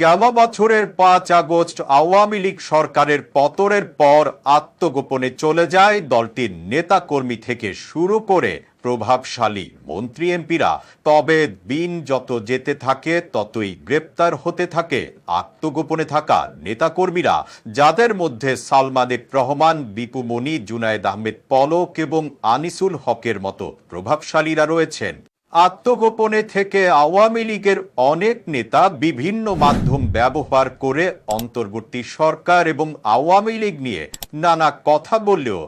গেল বছরের পাঁচ আগস্ট আওয়ামী লীগ সরকারের পতনের পর আত্মগোপনে চলে যায় দলটির নেতাকর্মী থেকে শুরু করে প্রভাবশালী মন্ত্রী এমপিরা। তবে দিন যত যেতে থাকে, ততই গ্রেপ্তার হতে থাকে আত্মগোপনে থাকা নেতাকর্মীরা, যাদের মধ্যে সালমানের রহমান বিপু মনি, জুনায়েদ আহমেদ পলক এবং আনিসুল হকের মতো প্রভাবশালীরা রয়েছেন। আত্মগোপনে থেকে আওয়ামী লীগের অনেক নেতা বিভিন্ন মাধ্যম ব্যবহার করে অন্তর্বর্তী সরকার এবং আওয়ামী লীগ নিয়ে নানা কথা বললেও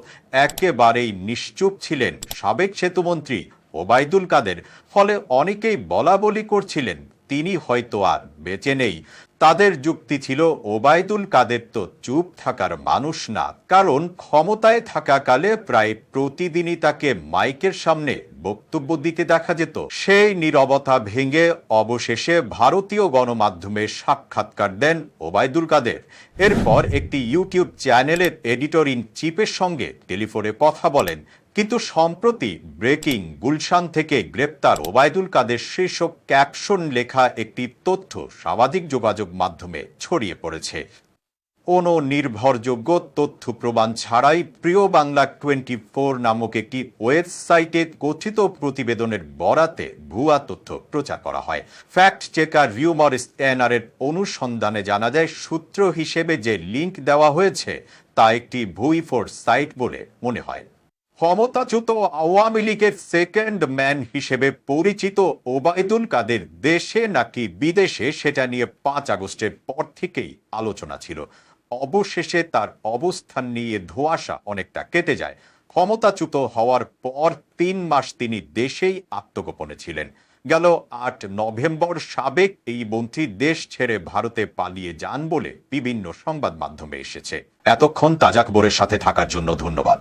একেবারেই নিশ্চুপ ছিলেন সাবেক সেতুমন্ত্রী ওবায়দুল কাদের। ফলে অনেকেই বলা বলি করছিলেন, তিনি হয়তো আর বেঁচে নেই। তাদের যুক্তি ছিল, ওবায়দুল কাদের তো চুপ থাকার মানুষ না, কারণ ক্ষমতায় থাকাকালে প্রায় প্রতিদিনই তাকে মাইকের সামনে বক্তব্য দিতে দেখা যেত। সেই নীরবতা ভেঙে অবশেষে ভারতীয় গণমাধ্যমে সাক্ষাৎকার দেন ওবায়দুল কাদের। এরপর একটি ইউটিউব চ্যানেলের এডিটর ইন চিফের সঙ্গে টেলিফোনে কথা বলেন। কিন্তু সম্প্রতি ব্রেকিং, গুলশান থেকে গ্রেপ্তার ওবায়দুল কাদের শীর্ষক ক্যাপশন লেখা একটি তথ্য সামাজিক যোগাযোগ মাধ্যমে ছড়িয়ে পড়েছে। কোনো নির্ভরযোগ্য তথ্য প্রমাণ ছাড়াই প্রিয় বাংলা টোয়েন্টি ফোর নামক একটি ওয়েবসাইটে কথিত প্রতিবেদনের বরাতে ভুয়া তথ্য প্রচার করা হয়। ফ্যাক্ট চেকার রিউমার স্ক্যানারের অনুসন্ধানে জানা যায়, সূত্র হিসেবে যে লিংক দেওয়া হয়েছে, তা একটি ভুইফোর সাইট বলে মনে হয়। ক্ষমতাচ্যুত আওয়ামী লীগের সেকেন্ড ম্যান হিসেবে পরিচিত ওবায়দুল কাদের দেশে নাকি বিদেশে সেটা নিয়ে পাঁচ আগস্টের পর থেকেই আলোচনা ছিল। অবশেষে তার অবস্থান নিয়ে ধোঁয়াশা অনেকটা কেটে যায়। ক্ষমতাচ্যুত হওয়ার পর তিন মাস তিনি দেশেই আত্মগোপনে ছিলেন। গেল আট নভেম্বর সাবেক এই মন্ত্রী দেশ ছেড়ে ভারতে পালিয়ে যান বলে বিভিন্ন সংবাদ মাধ্যমে এসেছে। এতক্ষণ তাজাকবরের সাথে থাকার জন্য ধন্যবাদ।